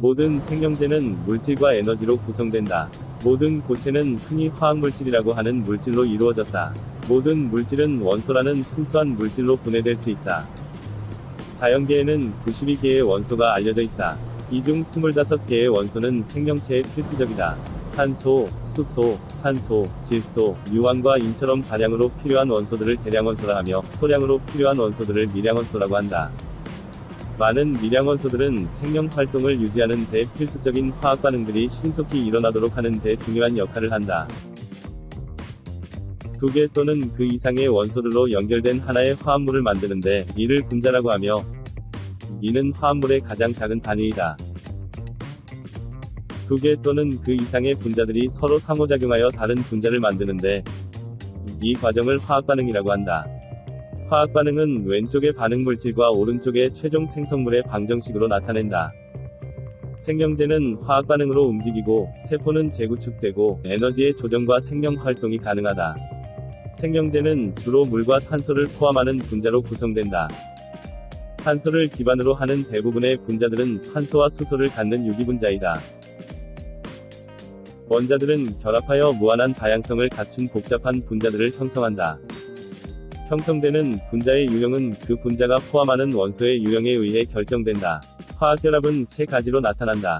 모든 생명체는 물질과 에너지로 구성된다. 모든 고체는 흔히 화학물질이라고 하는 물질로 이루어졌다. 모든 물질은 원소라는 순수한 물질로 분해될 수 있다. 자연계에는 92개의 원소가 알려져 있다. 이 중 25개의 원소는 생명체에 필수적이다. 탄소, 수소, 산소, 질소, 유황과 인처럼 다량으로 필요한 원소들을 대량원소라 하며 소량으로 필요한 원소들을 미량원소라고 한다. 많은 미량원소들은 생명 활동을 유지하는 데 필수적인 화학 반응들이 신속히 일어나도록 하는 데 중요한 역할을 한다. 두 개 또는 그 이상의 원소들로 연결된 하나의 화합물을 만드는데 이를 분자라고 하며 이는 화합물의 가장 작은 단위이다. 두 개 또는 그 이상의 분자들이 서로 상호작용하여 다른 분자를 만드는데 이 과정을 화학 반응이라고 한다. 화학 반응은 왼쪽의 반응 물질과 오른쪽의 최종 생성물의 방정식으로 나타낸다. 생명체는 화학 반응으로 움직이고 세포는 재구축되고 에너지의 조정과 생명 활동이 가능하다. 생명체는 주로 물과 탄소를 포함하는 분자로 구성된다. 탄소를 기반으로 하는 대부분의 분자들은 탄소와 수소를 갖는 유기분자이다. 원자들은 결합하여 무한한 다양성을 갖춘 복잡한 분자들을 형성한다. 형성되는 분자의 유형은 그 분자가 포함하는 원소의 유형에 의해 결정된다. 화학결합은 세 가지로 나타난다.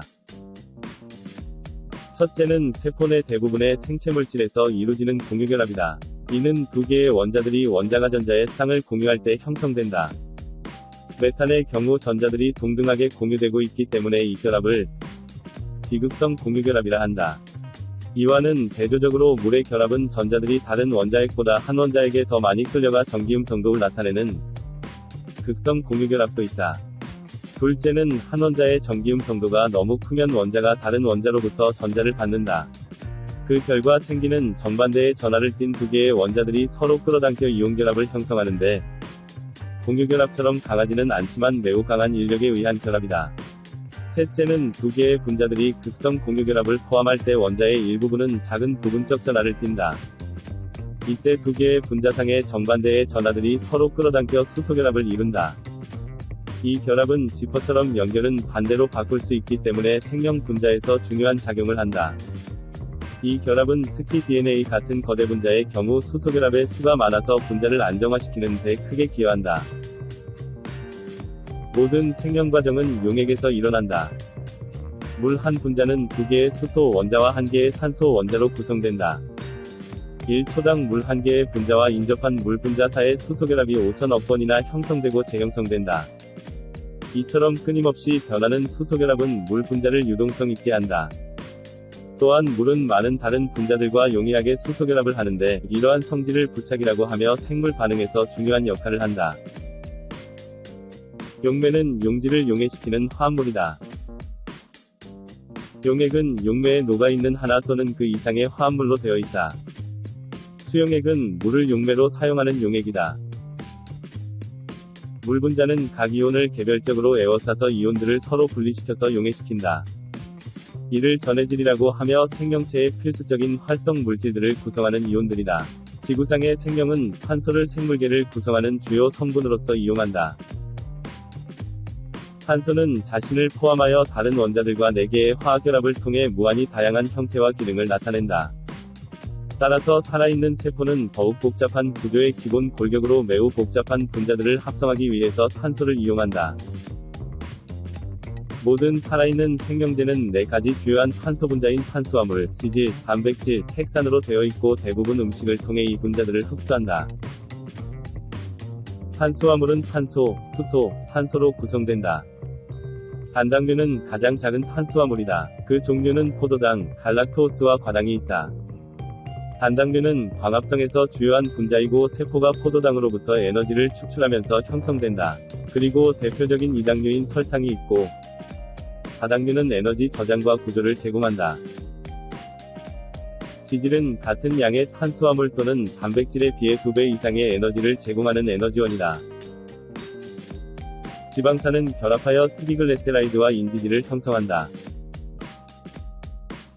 첫째는 세포 내 대부분의 생체물질에서 이루어지는 공유결합이다. 이는 두 개의 원자들이 원자가 전자의 쌍을 공유할 때 형성된다. 메탄의 경우 전자들이 동등하게 공유되고 있기 때문에 이 결합을 비극성 공유결합이라 한다. 이와는 대조적으로 물의 결합은 전자들이 다른 원자핵보다 한 원자에게 더 많이 끌려가 전기음 성도를 나타내는 극성 공유결합도 있다. 둘째는 한 원자의 전기음 성도가 너무 크면 원자가 다른 원자로부터 전자를 받는다. 그 결과 생기는 정반대의 전하를 띤 두 개의 원자들이 서로 끌어당겨 이온결합을 형성하는데 공유결합처럼 강하지는 않지만 매우 강한 인력에 의한 결합이다. 셋째는 두 개의 분자들이 극성 공유결합을 포함할 때 원자의 일부분은 작은 부분적 전하를 띈다. 이때 두 개의 분자상의 정반대의 전하들이 서로 끌어당겨 수소결합을 이룬다. 이 결합은 지퍼처럼 연결은 반대로 바꿀 수 있기 때문에 생명 분자에서 중요한 작용을 한다. 이 결합은 특히 DNA 같은 거대 분자의 경우 수소결합의 수가 많아서 분자를 안정화시키는 데 크게 기여한다. 모든 생명 과정은 용액에서 일어난다. 물 한 분자는 두 개의 수소 원자와 한 개의 산소 원자로 구성된다. 1초당 물 한 개의 분자와 인접한 물 분자 사이의 수소결합이 5천억 번이나 형성되고 재형성된다. 이처럼 끊임없이 변하는 수소결합은 물 분자를 유동성 있게 한다. 또한 물은 많은 다른 분자들과 용이하게 수소결합을 하는데 이러한 성질을 부착이라고 하며 생물 반응에서 중요한 역할을 한다. 용매는 용질을 용해시키는 화합물이다. 용액은 용매에 녹아있는 하나 또는 그 이상의 화합물로 되어 있다. 수용액은 물을 용매로 사용하는 용액이다. 물 분자는 각 이온을 개별적으로 에워싸서 이온들을 서로 분리시켜서 용해시킨다. 이를 전해질이라고 하며 생명체의 필수적인 활성 물질들을 구성하는 이온들이다. 지구상의 생명은 탄소를 생물계를 구성하는 주요 성분으로서 이용한다. 탄소는 자신을 포함하여 다른 원자들과 4개의 화학결합을 통해 무한히 다양한 형태와 기능을 나타낸다. 따라서 살아있는 세포는 더욱 복잡한 구조의 기본 골격으로 매우 복잡한 분자들을 합성하기 위해서 탄소를 이용한다. 모든 살아있는 생명체는 4가지 주요한 탄소 분자인 탄수화물, 지질, 단백질, 핵산으로 되어 있고 대부분 음식을 통해 이 분자들을 흡수한다. 탄수화물은 탄소, 수소, 산소로 구성된다. 단당류는 가장 작은 탄수화물이다. 그 종류는 포도당, 갈락토스와 과당이 있다. 단당류는 광합성에서 주요한 분자이고 세포가 포도당으로부터 에너지를 축출하면서 형성된다. 그리고 대표적인 이당류인 설탕이 있고, 다당류는 에너지 저장과 구조를 제공한다. 지질은 같은 양의 탄수화물 또는 단백질에 비해 2배 이상의 에너지를 제공하는 에너지원이다. 지방산은 결합하여 트리글레세라이드와 인지질을 형성한다.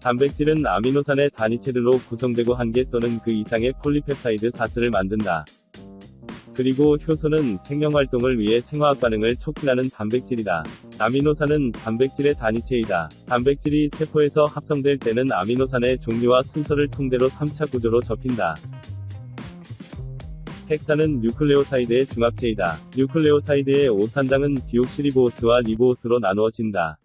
단백질은 아미노산의 단위체들로 구성되고 한 개 또는 그 이상의 폴리펩타이드 사슬을 만든다. 그리고 효소는 생명활동을 위해 생화학 반응을 촉진하는 단백질이다. 아미노산은 단백질의 단위체이다. 단백질이 세포에서 합성될 때는 아미노산의 종류와 순서를 통대로 3차 구조로 접힌다. 헥사는 뉴클레오타이드의 중합체이다. 뉴클레오타이드의 5탄당은 디옥시리보오스와 리보오스로 나누어진다.